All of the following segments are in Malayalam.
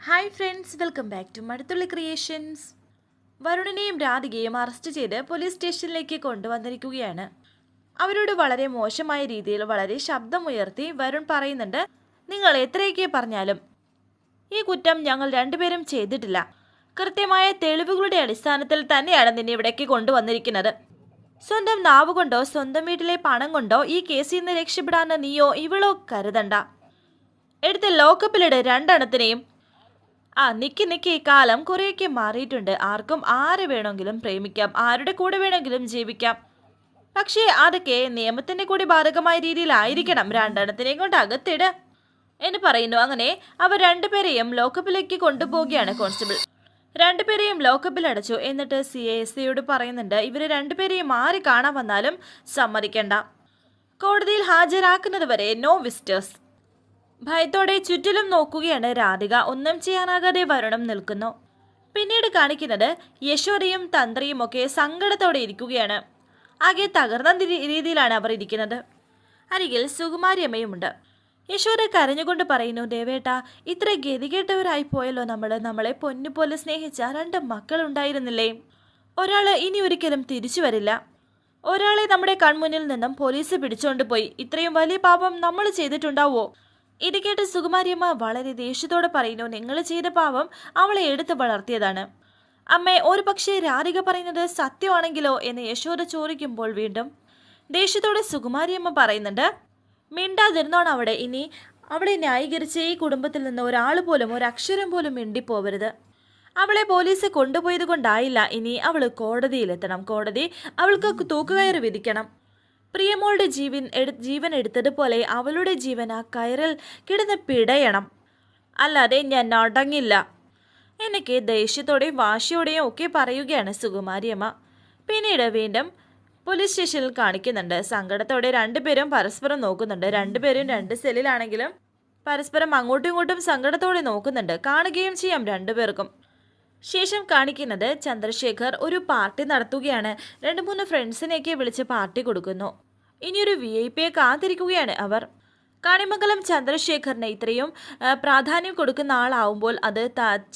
Hi friends welcome back to Maduthulli creations വരുണിനെയും രാധികയും അറസ്റ്റ് ചെയ്ത് പോലീസ് സ്റ്റേഷനിലേക്ക് കൊണ്ടുവന്നിരിക്കുകയാണ്. അവരോട് വളരെ മോശമായ രീതിയിൽ വളരെ ശബ്ദമുയർത്തി വരുൺ പറയുന്നുണ്ട് നിങ്ങൾ എത്രയൊക്കെ പറഞ്ഞാലും ഈ കുറ്റം ഞങ്ങൾ രണ്ടുപേരും ചെയ്തിട്ടില്ല. കൃത്യമായ തെളിവുകളുടെ അടിസ്ഥാനത്തിൽ തന്നെയാണ് നിന്നെ ഇവിടേക്ക് കൊണ്ടുവന്നിരിക്കുന്നത്. സ്വന്തം നാവ് കൊണ്ടോ സ്വന്തം വീട്ടിലെ പണം കൊണ്ടോ ഈ കേസിൽ നിന്ന് രക്ഷപ്പെടാൻ നീയോ ഇവളോ കരുതണ്ട. എടുത്ത ലോക്കപ്പിലിട് രണ്ടെണ്ണത്തിനെയും ആ നിക്കി നിക്കി കാലം കുറേയൊക്കെ മാറിയിട്ടുണ്ട്. ആർക്കും ആരെ വേണമെങ്കിലും പ്രേമിക്കാം. ആരുടെ കൂടെ വേണമെങ്കിലും ജീവിക്കാം. പക്ഷേ അതൊക്കെ നിയമത്തിന്റെ കൂടി ബാധകമായ രീതിയിലായിരിക്കണം. രണ്ടെണ്ണത്തിനെയും കൊണ്ട് അകത്തിട് എന്ന് പറയുന്നു. അങ്ങനെ അവർ രണ്ടുപേരെയും ലോക്കപ്പിലേക്ക് കൊണ്ടുപോവുകയാണ് കോൺസ്റ്റബിൾ. രണ്ടുപേരെയും ലോക്കപ്പിൽ അടച്ചു. എന്നിട്ട് സി എസ് സിയോട് പറയുന്നുണ്ട് ഇവർ രണ്ടുപേരെയും ആര് കാണാൻ വന്നാലും സമ്മതിക്കണ്ട. കോടതിയിൽ ഹാജരാക്കുന്നത് വരെ നോ വിസ്റ്റേഴ്സ്. ഭയത്തോടെ ചുറ്റിലും നോക്കുകയാണ് രാധിക. ഒന്നും ചെയ്യാനാകാതെ വരണം നിൽക്കുന്നു. പിന്നീട് കാണിക്കുന്നത് യശോദയും തന്ത്രിയും ഒക്കെ സങ്കടത്തോടെ ഇരിക്കുകയാണ്. ആകെ തകർന്ന രീതിയിലാണ് അവർ ഇരിക്കുന്നത്. അരികിൽ സുകുമാരിയമ്മയുമുണ്ട് യശോദ കരഞ്ഞുകൊണ്ട് പറയുന്നു ദേവേട്ട ഇത്ര ഗതികെട്ടവരായി പോയല്ലോ നമ്മൾ നമ്മളെ പൊന്നുപോലെ സ്നേഹിച്ച രണ്ട് മക്കളുണ്ടായിരുന്നില്ലേ? ഒരാൾ ഇനി ഒരിക്കലും തിരിച്ചു വരില്ല. ഒരാളെ നമ്മുടെ കൺമുന്നിൽ നിന്നും പോലീസ് പിടിച്ചുകൊണ്ട് പോയി. ഇത്രയും വലിയ പാപം നമ്മൾ ചെയ്തിട്ടുണ്ടാവോ? ഇത് കേട്ട് സുകുമാരിയമ്മ വളരെ ദേഷ്യത്തോടെ പറയുന്നു നിങ്ങൾ ചെയ്ത പാവം അവളെ എടുത്ത് വളർത്തിയതാണ്. അമ്മേ ഒരു പക്ഷേ രാധിക പറയുന്നത് സത്യമാണെങ്കിലോ എന്ന് യശോദ ചോദിക്കുമ്പോൾ വീണ്ടും ദേഷ്യത്തോടെ സുകുമാരിയമ്മ പറയുന്നുണ്ട് മിണ്ടാതിരുന്നോണം അവിടെ. ഇനി അവളെ ന്യായീകരിച്ച് ഈ കുടുംബത്തിൽ നിന്ന് ഒരാൾ പോലും ഒരക്ഷരം പോലും മിണ്ടിപ്പോവരുത്. അവളെ പോലീസ് കൊണ്ടുപോയത് കൊണ്ടായില്ല ഇനി അവൾ കോടതിയിലെത്തണം. കോടതി അവൾക്ക് തൂക്കുകയറ് വിധിക്കണം. പ്രിയമോളുടെ ജീവൻ ജീവൻ എടുത്തതുപോലെ അവളുടെ ജീവൻ ആ കയറിൽ കിടന്ന് പിടയണം. അല്ലാതെ ഞാൻ അടങ്ങില്ല എനിക്ക് ദേഷ്യത്തോടെയും വാശിയോടെയും ഒക്കെ പറയുകയാണ് സുകുമാരിയമ്മ. പിന്നീട് വീണ്ടും പോലീസ് സ്റ്റേഷനിൽ കാണിക്കുന്നുണ്ട്. സങ്കടത്തോടെ രണ്ടുപേരും പരസ്പരം നോക്കുന്നുണ്ട്. രണ്ടുപേരും രണ്ട് സെല്ലിലാണെങ്കിലും പരസ്പരം അങ്ങോട്ടും ഇങ്ങോട്ടും സങ്കടത്തോടെ നോക്കുന്നുണ്ട്. കാണുകയും ചെയ്യാം രണ്ടുപേർക്കും. ശേഷം കാണിക്കുന്നത് ചന്ദ്രശേഖർ ഒരു പാർട്ടി നടത്തുകയാണ്. രണ്ട് മൂന്ന് ഫ്രണ്ട്സിനെയൊക്കെ വിളിച്ച് പാർട്ടി കൊടുക്കുന്നു. ഇനിയൊരു വി ഐ പിയെ കാത്തിരിക്കുകയാണ് അവർ. കാണിമംഗലം ചന്ദ്രശേഖറിന് ഇത്രയും പ്രാധാന്യം കൊടുക്കുന്ന ആളാവുമ്പോൾ അത്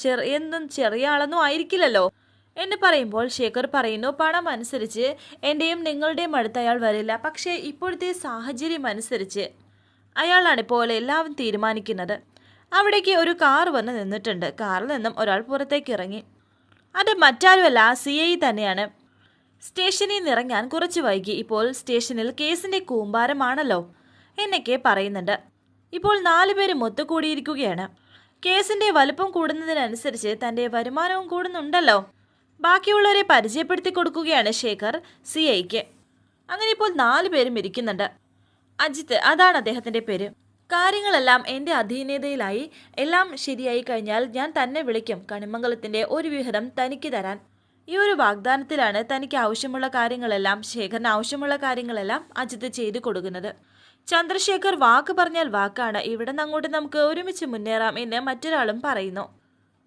ചെറിയെന്നും ചെറിയ ആളൊന്നും ആയിരിക്കില്ലല്ലോ. എന്ന് പറയുമ്പോൾ ശേഖർ പറയുന്നു പണം അനുസരിച്ച് എന്റെയും നിങ്ങളുടെയും അടുത്ത് അയാൾ വരില്ല. പക്ഷേ ഇപ്പോഴത്തെ സാഹചര്യം അനുസരിച്ച് അയാളാണ് ഇപ്പോൾ എല്ലാവരും തീരുമാനിക്കുന്നത്. അവിടേക്ക് ഒരു കാർ വന്ന് നിന്നിട്ടുണ്ട്. കാറിൽ നിന്നും ഒരാൾ പുറത്തേക്ക് ഇറങ്ങി. അത് മറ്റാരുമല്ല സി ഐ തന്നെയാണ്. സ്റ്റേഷനിൽ നിന്ന് ഇറങ്ങാൻ കുറച്ച് വൈകി. ഇപ്പോൾ സ്റ്റേഷനിൽ കേസിന്റെ കൂമ്പാരമാണല്ലോ എന്നൊക്കെ പറയുന്നുണ്ട്. ഇപ്പോൾ നാലുപേരും ഒത്തുകൂടിയിരിക്കുകയാണ് കേസിന്റെ വലുപ്പം കൂടുന്നതിനനുസരിച്ച് തന്റെ വരുമാനവും കൂടുന്നുണ്ടല്ലോ. ബാക്കിയുള്ളവരെ പരിചയപ്പെടുത്തി കൊടുക്കുകയാണ് ശേഖർ സി ഐക്ക്. അങ്ങനെ ഇപ്പോൾ നാല് പേരും ഇരിക്കുന്നുണ്ട്. അജിത്ത് അതാണ് അദ്ദേഹത്തിന്റെ പേര്. കാര്യങ്ങളെല്ലാം എന്റെ അധീനതയിലായി എല്ലാം ശരിയായി കഴിഞ്ഞാൽ ഞാൻ തന്നെ വിളിക്കും കണിമംഗലത്തിന്റെ ഒരു വിഹിതം തനിക്ക് തരാൻ. ഈ ഒരു വാഗ്ദാനത്തിലാണ് തനിക്ക് ആവശ്യമുള്ള കാര്യങ്ങളെല്ലാം ശേഖറിന് ആവശ്യമുള്ള കാര്യങ്ങളെല്ലാം അജിത്ത് ചെയ്തു കൊടുക്കുന്നത്. ചന്ദ്രശേഖർ വാക്ക് പറഞ്ഞാൽ വാക്കാണ്. ഇവിടെ നിന്ന് അങ്ങോട്ട് നമുക്ക് ഒരുമിച്ച് മുന്നേറാം എന്ന് മറ്റൊരാളും പറയുന്നു.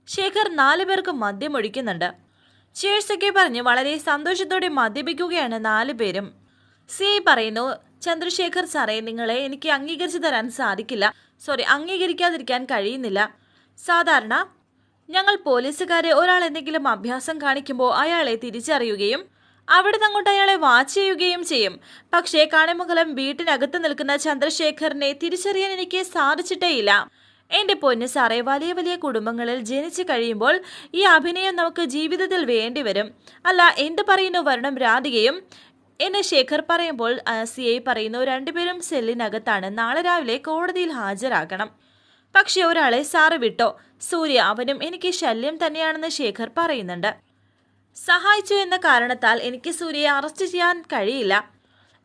ശേഖർ നാലു പേർക്ക് മദ്യമൊഴിക്കുന്നുണ്ട് ഒഴിക്കുന്നുണ്ട്. ചേഴ്സ് ഒക്കെ പറഞ്ഞ് വളരെ സന്തോഷത്തോടെ മദ്യപിക്കുകയാണ് നാലു പേരും. സി പറയുന്നു ചന്ദ്രശേഖർ സാറേ നിങ്ങളെ എനിക്ക് അംഗീകരിച്ചു തരാൻ സാധിക്കില്ല. സോറി അംഗീകരിക്കാതിരിക്കാൻ കഴിയുന്നില്ല. സാധാരണ ഞങ്ങൾ പോലീസുകാരെ ഒരാൾ എന്തെങ്കിലും അഭ്യാസം കാണിക്കുമ്പോൾ അയാളെ തിരിച്ചറിയുകയും അവിടെ അങ്ങോട്ട് അയാളെ വാച്ച് ചെയ്യുകയും ചെയ്യും. പക്ഷേ കാണിമംഗലം വീട്ടിനകത്ത് നിൽക്കുന്ന ചന്ദ്രശേഖറിനെ തിരിച്ചറിയാൻ എനിക്ക് സാധിച്ചിട്ടേയില്ല. എന്റെ പൊന്ന് സാറേ വലിയ വലിയ കുടുംബങ്ങളിൽ ജനിച്ചു കഴിയുമ്പോൾ ഈ അഭിനയം നമുക്ക് ജീവിതത്തിൽ വേണ്ടിവരും. അല്ല എന്ത് പറയുന്നു വരണം രാധികയും എന്നെ ശേഖർ പറയുമ്പോൾ സി ഐ പറയുന്നു രണ്ടുപേരും സെല്ലിനകത്താണ്. നാളെ രാവിലെ കോടതിയിൽ ഹാജരാകണം. പക്ഷെ ഒരാളെ സാറ് വിട്ടോ? സൂര്യ അവനും എനിക്ക് ശല്യം തന്നെയാണെന്ന് ശേഖർ പറയുന്നുണ്ട്. സഹായിച്ചു എന്ന കാരണത്താൽ എനിക്ക് സൂര്യയെ അറസ്റ്റ് ചെയ്യാൻ കഴിയില്ല.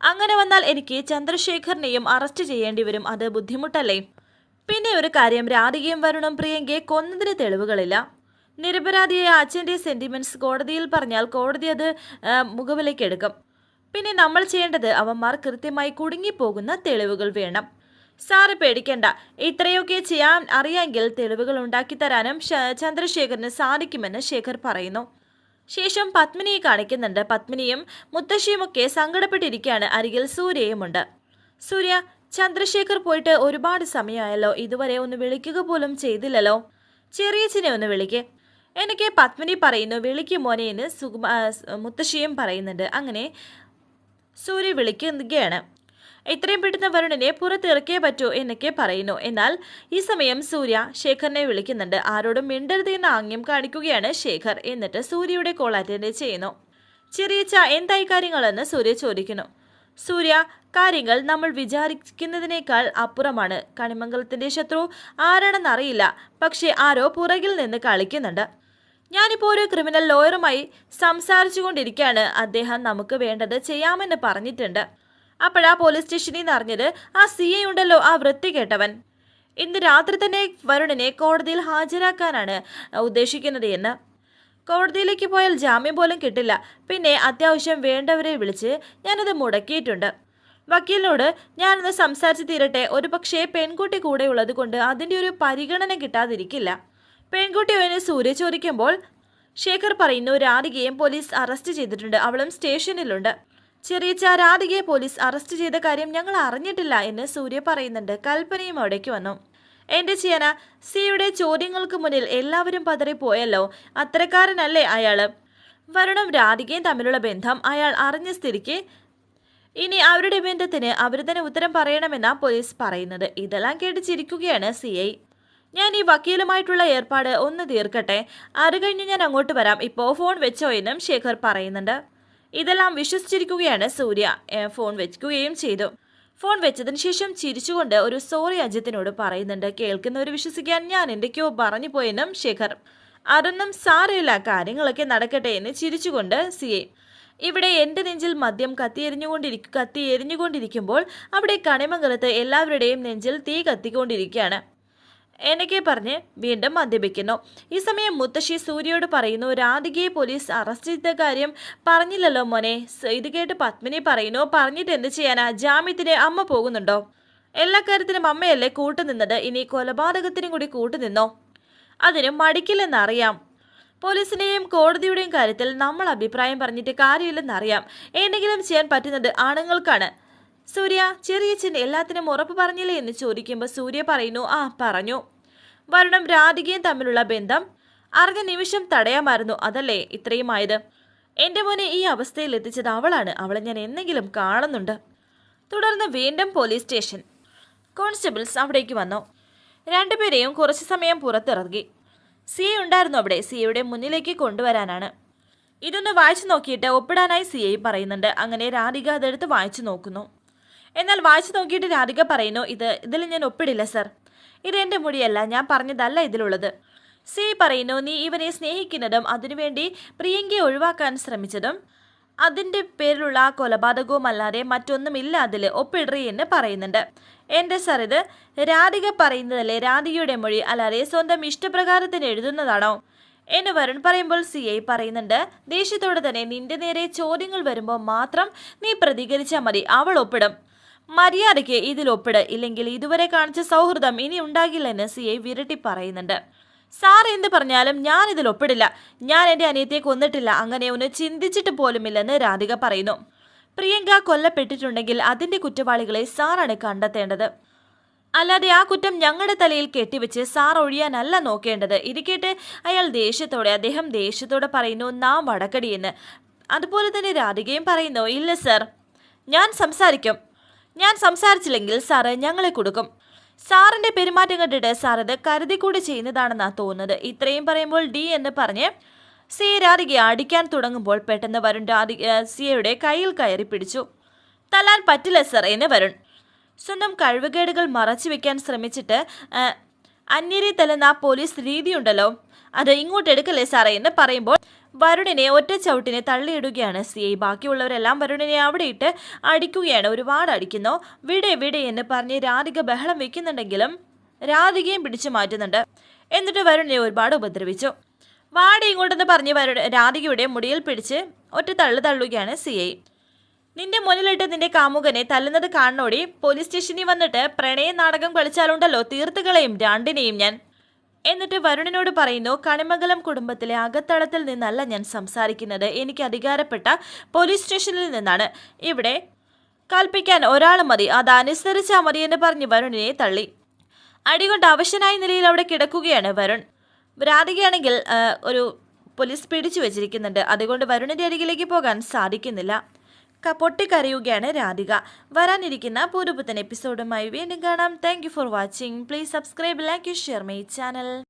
അങ്ങനെ വന്നാൽ എനിക്ക് ചന്ദ്രശേഖറിനെയും അറസ്റ്റ് ചെയ്യേണ്ടി വരും. അത് ബുദ്ധിമുട്ടല്ലേ? പിന്നെ ഒരു കാര്യം രാധികയും വരുണും പ്രിയങ്കയെ കൊന്നതിന് തെളിവുകളില്ല. നിരപരാധിയായ അച്ഛന്റെ സെന്റിമെന്റ്സ് കോടതിയിൽ പറഞ്ഞാൽ കോടതി അത് ആ, മുഖവിലേക്ക് എടുക്കും. പിന്നെ നമ്മൾ ചെയ്യേണ്ടത് അവന്മാർ കൃത്യമായി കുടുങ്ങിപ്പോകുന്ന തെളിവുകൾ വേണം. സാറ് പേടിക്കണ്ട. ഇത്രയൊക്കെ ചെയ്യാൻ അറിയാമെങ്കിൽ തെളിവുകൾ ഉണ്ടാക്കി തരാനും ചന്ദ്രശേഖരന് സാധിക്കുമെന്ന് ശേഖർ പറയുന്നു. ശേഷം പത്മിനിയെ കാണിക്കുന്നുണ്ട്. പത്മിനിയും മുത്തശ്ശിയുമൊക്കെ സങ്കടപ്പെട്ടിരിക്കുകയാണ്. അരികിൽ സൂര്യയുമുണ്ട്. സൂര്യ ചന്ദ്രശേഖർ പോയിട്ട് ഒരുപാട് സമയമായല്ലോ. ഇതുവരെ ഒന്ന് വിളിക്കുക പോലും ചെയ്തില്ലല്ലോ. ചെറിയച്ഛനെ ഒന്ന് വിളിക്കേ. എനിക്ക് പത്മിനി പറയുന്നു. വിളിക്കും മോനെ എന്ന് സുകുമാ മുത്തശ്ശിയും പറയുന്നുണ്ട്. അങ്ങനെ സൂര്യ വിളിക്കുകയാണ് എത്രയും പെട്ടെന്ന് വരുണിനെ പുറത്തിറക്കിയേ പറ്റൂ എന്നൊക്കെ പറയുന്നു. എന്നാൽ ഈ സമയം സൂര്യ ശേഖറിനെ വിളിക്കുന്നുണ്ട്. ആരോടും മിണ്ടരുത് എന്ന ആംഗ്യം കാണിക്കുകയാണ് ശേഖർ എന്നിട്ട് സൂര്യയുടെ കോൾ അറ്റൻഡ് ചെയ്യുന്നു. ചെറിയച്ച എന്തായി കാര്യങ്ങളെന്ന് സൂര്യ ചോദിക്കുന്നു. സൂര്യ കാര്യങ്ങൾ നമ്മൾ വിചാരിക്കുന്നതിനേക്കാൾ അപ്പുറമാണ്. കണിമംഗലത്തിന്റെ ശത്രു ആരാണെന്നറിയില്ല. പക്ഷേ ആരോ പുറകിൽ നിന്ന് കളിക്കുന്നുണ്ട്. ഞാനിപ്പോൾ ഒരു ക്രിമിനൽ ലോയറുമായി സംസാരിച്ചുകൊണ്ടിരിക്കുകയാണ് അദ്ദേഹം നമുക്ക് വേണ്ടത് ചെയ്യാമെന്ന് പറഞ്ഞിട്ടുണ്ട്. അപ്പോഴാ പോലീസ് സ്റ്റേഷനിൽ നിന്ന് അറിഞ്ഞത് ആ സി ഐ ഉണ്ടല്ലോ ആ വൃത്തി കേട്ടവൻ. ഇന്ന് രാത്രി തന്നെ വരുണിനെ കോടതിയിൽ ഹാജരാക്കാനാണ് ഉദ്ദേശിക്കുന്നത് എന്ന്. കോടതിയിലേക്ക് പോയാൽ ജാമ്യം പോലും കിട്ടില്ല. പിന്നെ അത്യാവശ്യം വേണ്ടവരെ വിളിച്ച് ഞാനത് മുടക്കിയിട്ടുണ്ട്. വക്കീലിനോട് ഞാനൊന്ന് സംസാരിച്ച് തീരട്ടെ. ഒരു പക്ഷേ പെൺകുട്ടി കൂടെയുള്ളത് കൊണ്ട് അതിന്റെ ഒരു പരിഗണന കിട്ടാതിരിക്കില്ല. പെൺകുട്ടി അവന് സൂര്യ ചോദിക്കുമ്പോൾ ശേഖർ പറയുന്നു രാധികയും പോലീസ് അറസ്റ്റ് ചെയ്തിട്ടുണ്ട്. അവളും സ്റ്റേഷനിലുണ്ട്. ചെറിയച്ച രാധികയെ പോലീസ് അറസ്റ്റ് ചെയ്ത കാര്യം ഞങ്ങൾ അറിഞ്ഞിട്ടില്ല എന്ന് സൂര്യ പറയുന്നുണ്ട്. കൽപ്പനയും അവിടേക്ക് വന്നു. എന്റെ ചേന സിയുടെ ചോദ്യങ്ങൾക്ക് മുന്നിൽ എല്ലാവരും പതറിപ്പോയല്ലോ. അത്തരക്കാരനല്ലേ അയാൾ വരുണും രാധികയും തമ്മിലുള്ള ബന്ധം അയാൾ അറിഞ്ഞ സ്ഥിതിക്ക് ഇനി അവരുടെ ബന്ധത്തിന് അവർ തന്നെ ഉത്തരം പറയണമെന്നാണ് പോലീസ് പറയുന്നത്. ഇതെല്ലാം കേട്ട് ചിരിക്കുകയാണ് സി ഞാൻ ഈ വക്കീലുമായിട്ടുള്ള ഏർപ്പാട് ഒന്ന് തീർക്കട്ടെ. അത് കഴിഞ്ഞ് ഞാൻ അങ്ങോട്ട് വരാം. ഇപ്പോൾ ഫോൺ വെച്ചോ എന്നും ശേഖർ പറയുന്നുണ്ട്. ഇതെല്ലാം വിശ്വസിച്ചിരിക്കുകയാണ് സൂര്യ. ഫോൺ വെക്കുകയും ചെയ്തു. ഫോൺ വെച്ചതിന് ശേഷം ചിരിച്ചുകൊണ്ട് ഒരു സോറി അജിത്തിനോട് പറയുന്നുണ്ട്. കേൾക്കുന്നവർ വിശ്വസിക്കാൻ ഞാൻ എന്തൊക്കെയോ പറഞ്ഞു പോയെന്നും ശേഖർ. അതൊന്നും സാരമില്ല. കാര്യങ്ങളൊക്കെ നടക്കട്ടെ എന്ന് ചിരിച്ചുകൊണ്ട് സി ഇവിടെ എന്റെ നെഞ്ചിൽ മദ്യം കത്തിയെരിഞ്ഞുകൊണ്ടിരിക്കും കത്തിയെരിഞ്ഞുകൊണ്ടിരിക്കുമ്പോൾ അവിടെ കണിമംഗലത്ത് എല്ലാവരുടെയും നെഞ്ചിൽ തീ കത്തിക്കൊണ്ടിരിക്കുകയാണ്. എന്നൊക്കെ പറഞ്ഞ് വീണ്ടും മദ്യപിക്കുന്നു. ഈ സമയം മുത്തശ്ശി സൂര്യയോട് പറയുന്നു രാധികയെ പോലീസ് അറസ്റ്റ് ചെയ്ത കാര്യം പറഞ്ഞില്ലല്ലോ മോനെ. ഇത് കേട്ട് പത്മിനി പറയുന്നു പറഞ്ഞിട്ട് എന്ത് ചെയ്യാനാ? ജാമ്യത്തിന് അമ്മ പോകുന്നുണ്ടോ? എല്ലാ കാര്യത്തിനും അമ്മയല്ലേ കൂട്ടുനിന്നത് ഇനി കൊലപാതകത്തിനും കൂടി കൂട്ടുനിന്നോ അതിനും മടിക്കില്ലെന്നറിയാം. പോലീസിന്റെയും കോടതിയുടെയും കാര്യത്തിൽ നമ്മൾ അഭിപ്രായം പറഞ്ഞിട്ട് കാര്യമില്ലെന്നറിയാം. എന്തെങ്കിലും ചെയ്യാൻ പറ്റുന്നത് ആണുങ്ങൾക്കാണ്. സൂര്യ ചെറിയച്ഛൻ എല്ലാത്തിനും ഉറപ്പ് പറഞ്ഞില്ലേ എന്ന് ചോദിക്കുമ്പോൾ സൂര്യ പറയുന്നു ആ പറഞ്ഞു. വരുണും രാധികയും തമ്മിലുള്ള ബന്ധം. അറിഞ്ഞ നിമിഷം തടയാമായിരുന്നു അതല്ലേ ഇത്രയും ആയത് എന്റെ മോനെ ഈ അവസ്ഥയിൽ എത്തിച്ചത് അവളാണ്. അവളെ ഞാൻ എന്നെങ്കിലും കാണുന്നുണ്ട്. തുടർന്ന് വീണ്ടും പോലീസ് സ്റ്റേഷൻ. കോൺസ്റ്റബിൾസ് അവിടേക്ക് വന്നു. രണ്ടുപേരെയും കുറച്ചു സമയം പുറത്തിറങ്ങി സി ഉണ്ടായിരുന്നു അവിടെ. സി ഐയുടെ മുന്നിലേക്ക് കൊണ്ടുവരാനാണ്. ഇതൊന്ന് വായിച്ചു നോക്കിയിട്ട് ഒപ്പിടാനായി സി ഐ പറയുന്നുണ്ട്. അങ്ങനെ രാധിക അതെടുത്ത് വായിച്ചു നോക്കുന്നു. എന്നാൽ വായിച്ചു നോക്കിയിട്ട് രാധിക പറയുന്നു ഇത് ഇതിൽ ഞാൻ ഒപ്പിടില്ല സർ. ഇത് എന്റെ മുടിയല്ല ഞാൻ പറഞ്ഞതല്ല ഇതിലുള്ളത്. സി പറയുന്നു നീ ഇവനെ സ്നേഹിക്കുന്നതും അതിനുവേണ്ടി പ്രിയങ്കയെ ഒഴിവാക്കാൻ ശ്രമിച്ചതും അതിന്റെ പേരിലുള്ള കൊലപാതകവും അല്ലാതെ മറ്റൊന്നുമില്ല അതിൽ ഒപ്പിടറി എന്ന് പറയുന്നുണ്ട്. എന്റെ സർ ഇത് രാധിക പറയുന്നതല്ലേ? രാധികയുടെ മൊഴി അല്ലാതെ സ്വന്തം ഇഷ്ടപ്രകാരത്തിന് എഴുതുന്നതാണോ? എന്ന് വരുൺ പറയുമ്പോൾ സി ഐ പറയുന്നുണ്ട് ദേഷ്യത്തോടെ തന്നെ നിന്റെ നേരെ ചോദ്യങ്ങൾ വരുമ്പോൾ മാത്രം നീ പ്രതികരിച്ചാൽ മതി. അവൾ ഒപ്പിടും. മര്യാദയ്ക്ക് ഇതിൽ ഒപ്പിട്. ഇല്ലെങ്കിൽ ഇതുവരെ കാണിച്ച സൗഹൃദം ഇനി ഉണ്ടാകില്ലെന്ന് സി ഐ വിരട്ടി പറയുന്നുണ്ട്. സാർ എന്ത് പറഞ്ഞാലും ഞാൻ ഇതിൽ ഒപ്പിടില്ല. ഞാൻ എന്റെ അനിയത്തെ കൊന്നിട്ടില്ല. അങ്ങനെ ഒന്ന് ചിന്തിച്ചിട്ട് പോലുമില്ലെന്ന് രാധിക പറയുന്നു. പ്രിയങ്ക കൊല്ലപ്പെട്ടിട്ടുണ്ടെങ്കിൽ അതിന്റെ കുറ്റവാളികളെ സാറാണ് കണ്ടെത്തേണ്ടത്. അല്ലാതെ ആ കുറ്റം ഞങ്ങളുടെ തലയിൽ കെട്ടിവെച്ച് സാർ ഒഴിയാനല്ല നോക്കേണ്ടത്. ഇത് കേട്ട് അയാൾ ദേഷ്യത്തോടെ അദ്ദേഹം ദേഷ്യത്തോടെ പറയുന്നു നാം വടക്കടിയെന്ന്. അതുപോലെ തന്നെ രാധികയും പറയുന്നു ഇല്ല സർ. ഞാൻ സംസാരിക്കും. ഞാൻ സംസാരിച്ചില്ലെങ്കിൽ സാറ് ഞങ്ങളെ കൊടുക്കും. സാറിന്റെ പെരുമാറ്റം കണ്ടിട്ട് കരുതി കൂടി ചെയ്യുന്നതാണെന്നാ തോന്നുന്നത്. ഇത്രയും പറയുമ്പോൾ ഡി എന്ന് പറഞ്ഞ് സി രാധികയെ അടിക്കാൻ തുടങ്ങുമ്പോൾ പെട്ടെന്ന് വരുൺ രാധിക സിയയുടെ കയ്യിൽ കയറി പിടിച്ചു. തല്ലാൻ പറ്റില്ല സർ എന്ന് വരുൺ. സ്വന്തം കഴിവുകേടുകൾ മറച്ചു വെക്കാൻ ശ്രമിച്ചിട്ട് അന്യരെ തല്ലുന്ന പോലീസ് രീതിയുണ്ടല്ലോ. അത് ഇങ്ങോട്ട് എടുക്കല്ലേ സാറേ എന്ന് പറയുമ്പോൾ വരുണിനെ ഒറ്റ ചവിട്ടിനെ തള്ളിയിടുകയാണ് സി ഐ. ബാക്കിയുള്ളവരെല്ലാം വരുണിനെ അവിടെ ഇട്ട് അടിക്കുകയാണ്. ഒരുപാട് അടിക്കുന്നു. വിടെ വിടെ എന്ന് പറഞ്ഞ് രാധിക ബഹളം വെക്കുന്നുണ്ടെങ്കിലും രാധികയും പിടിച്ചു മാറ്റുന്നുണ്ട്. എന്നിട്ട് വരുണിനെ ഒരുപാട് ഉപദ്രവിച്ചു. വാടി ഇങ്ങോട്ടെന്ന് പറഞ്ഞ് വരു രാധികയുടെ മുടിയിൽ പിടിച്ച് ഒറ്റ തള്ളു തള്ളുകയാണ് സി ഐ. നിന്റെ മുന്നിലിട്ട് നിന്റെ കാമുകനെ തല്ലുന്നത് കാണണോടി? പോലീസ് സ്റ്റേഷനിൽ വന്നിട്ട് പ്രണയ നാടകം കളിച്ചാലുണ്ടല്ലോ തീർത്തുകളെയും രണ്ടിനെയും ഞാൻ. എന്നിട്ട് വരുണനോട് പറയുന്നു കണിമംഗലം കുടുംബത്തിലെ അകത്തളത്തിൽ നിന്നല്ല ഞാൻ സംസാരിക്കുന്നത്. എനിക്ക് അധികാരപ്പെട്ട പോലീസ് സ്റ്റേഷനിൽ നിന്നാണ്. ഇവിടെ കൽപ്പിക്കാൻ ഒരാൾ മതി. അത് അനുസരിച്ചാൽ മതി എന്ന് പറഞ്ഞ് വരുണിനെ തള്ളി. അടികൊണ്ട് അവശനായ നിലയിൽ അവിടെ കിടക്കുകയാണ് വരുൺ. രാധികയാണെങ്കിൽ ഒരു പോലീസ് പിടിച്ചു വെച്ചിരിക്കുന്നുണ്ട്. അതുകൊണ്ട് വരുണിന്റെ അരികിലേക്ക് പോകാൻ സാധിക്കുന്നില്ല. പൊട്ടിക്കരയുകയാണ് രാധിക. വരാനിരിക്കുന്ന പുതുപുത്തൻ എപ്പിസോഡുമായി വീണ്ടും കാണാം. Thank for watching please subscribe like share my channel